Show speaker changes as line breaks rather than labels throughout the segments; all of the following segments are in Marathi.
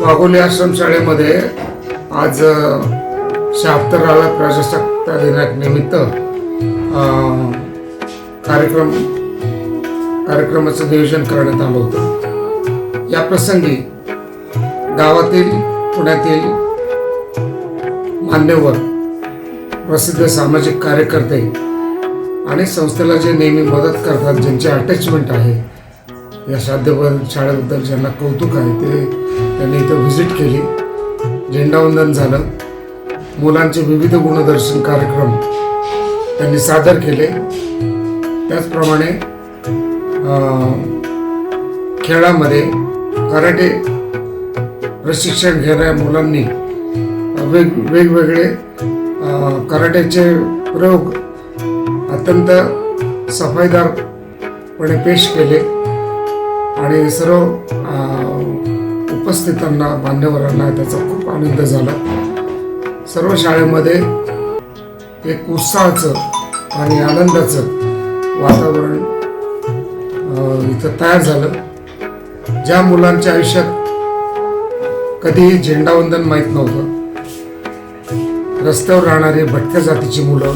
वाघोली आश्रमशाळेमध्ये आज शहात्तराव्या प्रजासत्ता दिनानिमित्त कार्यक्रम कार्यक्रमाचं नियोजन करण्यात आलं होतं. या प्रसंगी गावातील पुण्यातील मान्यवर प्रसिद्ध सामाजिक कार्यकर्ते आणि संस्थेला जे नेहमी मदत करतात ज्यांची अटॅचमेंट आहे या श्राद्धबद्दल शाळेबद्दल ज्यांना कौतुक आहे ते त्यांनी इथं व्हिजिट केली. झेंडावंदन झालं. मुलांचे विविध गुणदर्शन कार्यक्रम त्यांनी सादर केले. त्याचप्रमाणे खेळामध्ये कराटे प्रशिक्षण घेणाऱ्या मुलांनी वेग वेगवेगळे कराट्याचे प्रयोग अत्यंत सफाईदारपणे पेश केले. आणि सर्व उपस्थितांना मान्यवरांना त्याचा खूप आनंद झाला. सर्व शाळेमध्ये एक उत्साहाचं आणि आनंदाचं वातावरण इथं तयार झालं. ज्या मुलांच्या आयुष्यात कधीही झेंडावंदन माहीत नव्हतं रस्त्यावर राहणारी भटक्या जातीची मुलं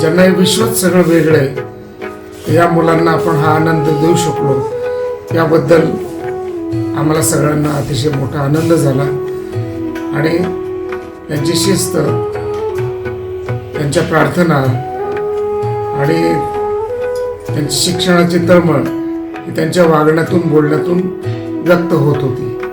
ज्यांना हे विश्वच सगळं वेगळं आहे या मुलांना आपण हा आनंद देऊ शकलो. याबद्दल आम्हाला सगळ्यांना अतिशय मोठा आनंद झाला. आणि त्यांची शिस्त त्यांच्या प्रार्थना आणि त्यांची शिक्षणाची तळमळ ही त्यांच्या वागण्यातून बोलण्यातून व्यक्त होत होती.